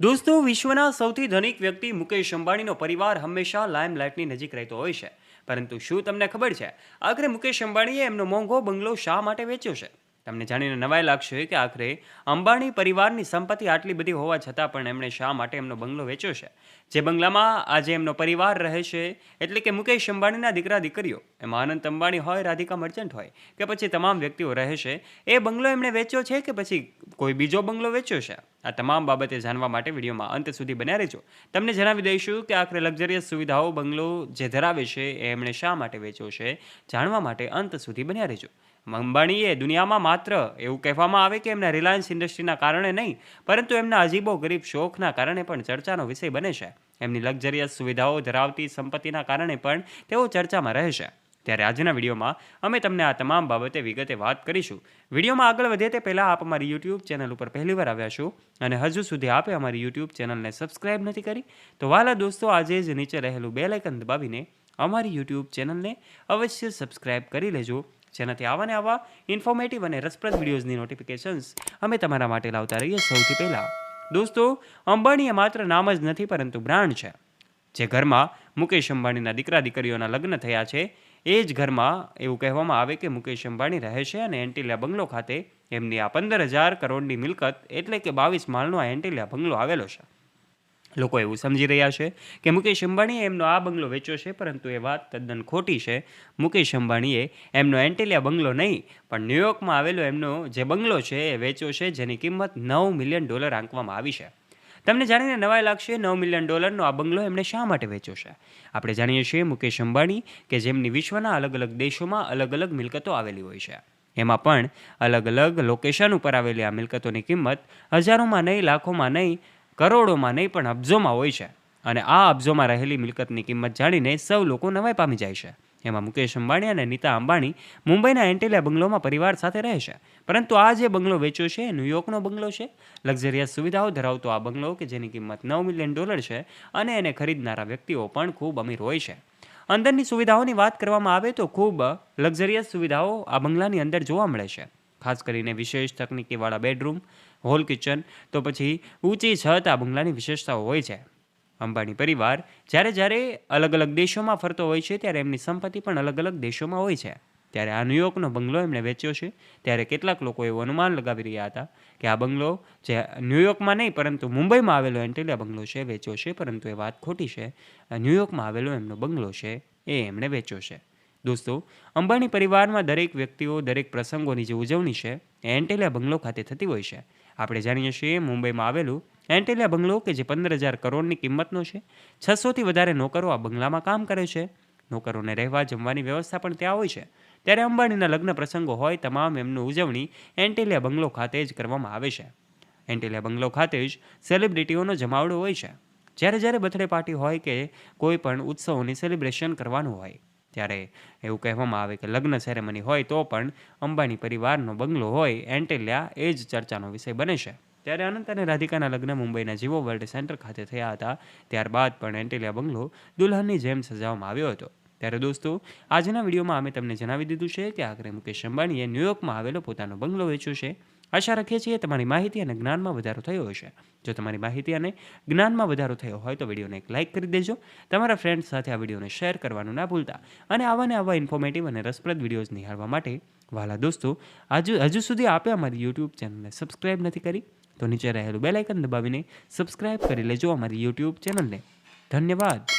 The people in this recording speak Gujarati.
દોસ્તો, વિશ્વના સૌથી ધનિક વ્યક્તિ મુકેશ અંબાણીનો પરિવાર હંમેશા લાઇમલાઇટની નજીક રહેતો હોય છે. પરંતુ શું તમને ખબર છે? આખરે મુકેશ અંબાણીએ એમનો મોંઘો બંગલો શા માટે વેચ્યો છે? તમને જાણીને નવાઈ લાગશે કે આખરે અંબાણી પરિવારની સંપત્તિ આટલી બધી હોવા છતાં પણ એમણે શા માટે એમનો બંગલો વેચ્યો છે? જે બંગલામાં આજે એમનો પરિવાર રહે છે, એટલે કે મુકેશ અંબાણીના દીકરા દીકરીઓ. એમાં અનંત અંબાણી હોય, રાધિકા મર્ચન્ટ હોય, કે પછી તમામ વ્યક્તિઓ રહે છે, એ બંગલો એમણે વેચ્યો છે કે પછી કોઈ બીજો બંગલો વેચ્યો છે? આ તમામ બાબતે જાણવા માટે વિડીયોમાં અંત સુધી બન્યા રહેજો. તમને જણાવી દઈશું કે આખરે લક્ઝરિયસ સુવિધાઓ બંગલો જે ધરાવે છે એ એમણે શા માટે વેચ્યો છે જાણવા માટે અંત સુધી બન્યા રહેજો. અંબાણીએ દુનિયામાં માત્ર એવું કહેવામાં આવે કે એમના રિલાયન્સ ઇન્ડસ્ટ્રીના કારણે નહીં, પરંતુ એમના અજીબો ગરીબ શોખના કારણે પણ ચર્ચાનો વિષય બને છે. એમની લક્ઝરિયસ સુવિધાઓ ધરાવતી સંપત્તિના કારણે પણ તેઓ ચર્ચામાં રહે છે. ત્યારે આજના વિડીયોમાં અમે તમને આ તમામ બાબતે વિગતે વાત કરીશું. વિડીયોમાં આગળ વધે તે પહેલાં આપ અમારી યુટ્યુબ ચેનલ ઉપર પહેલીવાર આવ્યા છો અને હજુ સુધી આપે અમારી યુટ્યુબ ચેનલને સબસ્ક્રાઇબ નથી કરી, તો વાલા દોસ્તો, આજે જ નીચે રહેલું બે લાઇકન દબાવીને અમારી યુટ્યુબ ચેનલને અવશ્ય સબસ્ક્રાઇબ કરી લેજો. જેનાથી આવા ને આવા ઇન્ફોર્મેટિવ અને રસપ્રદ વિડીયોઝની નોટિફિકેશન્સ અમે તમારા માટે લાવતા રહીએ સૌથી પહેલાં. દોસ્તો અંબાણી એ માત્ર નામ જ નથી, પરંતુ બ્રાન્ડ છે. જે ઘરમાં મુકેશ અંબાણીના દીકરા દીકરીઓના લગ્ન થયા છે એ જ ઘરમાં એવું કહેવામાં આવે કે મુકેશ અંબાણી રહે છે અને એન્ટિલિયા બંગલો ખાતે એમની આ પંદર હજાર કરોડની મિલકત એટલે કે બાવીસ માળનો આ એન્ટિલિયા બંગલો આવેલો છે. લોકો એવું સમજી રહ્યા છે કે મુકેશ અંબાણીએ એમનો આ બંગલો વેચ્યો છે, પરંતુ એ વાત તદ્દન ખોટી છે. મુકેશ અંબાણીએ એમનો એન્ટેલિયા બંગલો નહીં, પણ ન્યુયોર્કમાં આવેલો એમનો જે બંગલો છે એ વેચ્યો છે, જેની કિંમત નવ મિલિયન ડોલર આંકવામાં આવી છે. તમને જાણીને નવાઈ લાગશે, નવ મિલિયન ડોલરનો આ બંગલો એમણે શા માટે વેચ્યો છે? આપણે જાણીએ છીએ, મુકેશ અંબાણી કે જેમની વિશ્વના અલગ અલગ દેશોમાં અલગ અલગ મિલકતો આવેલી હોય છે. એમાં પણ અલગ અલગ લોકેશન ઉપર આવેલી આ મિલકતોની કિંમત હજારોમાં નહીં, લાખોમાં નહીં, કરોડોમાં નહીં, પણ અબજોમાં હોય છે. અને આ અબજોમાં રહેલી મિલકતની કિંમત જાણીને સૌ લોકો નવાઈ પામી જાય છે. એમાં મુકેશ અંબાણી અને નીતા અંબાણી મુંબઈના એન્ટેલિયા બંગલોમાં પરિવાર સાથે રહે છે. પરંતુ આ જે બંગલો વેચ્યો છે, એ ન્યુયોર્કનો બંગલો છે. લક્ઝરિયસ સુવિધાઓ ધરાવતો આ બંગલો કે જેની કિંમત નવ મિલિયન ડોલર છે અને એને ખરીદનારા વ્યક્તિઓ પણ ખૂબ અમીર હોય છે. અંદરની સુવિધાઓની વાત કરવામાં આવે તો ખૂબ લક્ઝરિયસ સુવિધાઓ આ બંગલાની અંદર જોવા મળે છે. ખાસ કરીને વિશેષ તકનીકીવાળા બેડરૂમ, હોલ કિચન, તો પછી ઊંચી છત આ બંગલાની વિશેષતાઓ હોય છે. અંબાણી પરિવાર. જ્યારે જ્યારે અલગ અલગ દેશોમાં ફરતો હોય છે, ત્યારે એમની સંપત્તિ પણ અલગ અલગ દેશોમાં હોય છે. ત્યારે આ ન્યુયોર્કનો બંગલો એમણે વેચ્યો છે. ત્યારે કેટલાક લોકો એવું અનુમાન લગાવી રહ્યા હતા કે આ બંગલો જે ન્યુયોર્કમાં નહીં, પરંતુ મુંબઈમાં આવેલો એન્ટેલિયા બંગલો છે, વેચ્યો છે. પરંતુ એ વાત ખોટી છે. ન્યુયોર્કમાં આવેલો એમનો બંગલો છે, એ એમણે વેચ્યો છે. દોસ્તો, અંબાણી પરિવારમાં દરેક વ્યક્તિઓ, દરેક પ્રસંગોની જે ઉજવણી છે એ એન્ટેલિયા બંગલો ખાતે થતી હોય છે. આપણે જાણીએ છીએ, મુંબઈમાં આવેલું એન્ટેલિયા બંગલો કે જે પંદર હજાર કરોડની કિંમતનો છે, છસોથી વધારે નોકરો આ બંગલામાં કામ કરે છે. નોકરોને રહેવા, જમવાની વ્યવસ્થા પણ ત્યાં હોય છે. ત્યારે અંબાણીના લગ્ન પ્રસંગો હોય, તમામ એમનું ઉજવણી એન્ટેલિયા બંગલો ખાતે જ કરવામાં આવે છે. એન્ટેલિયા બંગલો ખાતે જ સેલિબ્રિટીઓનો જમાવડો હોય છે. જ્યારે જ્યારે બર્થડે પાર્ટી હોય કે કોઈ પણ ઉત્સવોની સેલિબ્રેશન કરવાનું હોય. ત્યારે એવું કહેવામાં આવે કે લગ્ન સેરેમની હોય તો પણ અંબાણી પરિવારનો બંગલો હોય, એન્ટેલિયા એ જ ચર્ચાનો વિષય બને છે. ત્યારે અનંત અને રાધિકાના લગ્ન મુંબઈના જીવો વર્લ્ડ સેન્ટર ખાતે થયા હતા. ત્યારબાદ પણ એન્ટેલિયા બંગલો દુલ્હનની જેમ સજાવવામાં આવ્યો હતો. ત્યારે દોસ્તો, આજના વિડીયોમાં અમે તમને જણાવી દીધું છે કે આખરે મુકેશ અંબાણીએ ન્યૂયોર્કમાં આવેલો પોતાનો બંગલો વેચ્યો છે. આશા રાખીએ છીએ તમારી માહિતી અને જ્ઞાનમાં વધારો થયો હશે. જો તમારી માહિતી અને જ્ઞાનમાં વધારો થયો હોય તો વિડીયોને એક લાઇક કરી દેજો. તમારા ફ્રેન્ડ્સ સાથે આ વિડીયોને શેર કરવાનું ના ભૂલતા અને આવા ને આવા ઇન્ફોર્મેટિવ અને રસપ્રદ વિડીયોઝ નિહાળવા માટે વાલા દોસ્તો હજુ હજુ સુધી આપે અમારી યુટ્યુબ ચેનલને સબસ્ક્રાઇબ નથી કરી? તો નીચે રહેલું બેલાઇકન દબાવીને સબસ્ક્રાઇબ કરી લેજો અમારી યુટ્યુબ ચેનલને. ધન્યવાદ.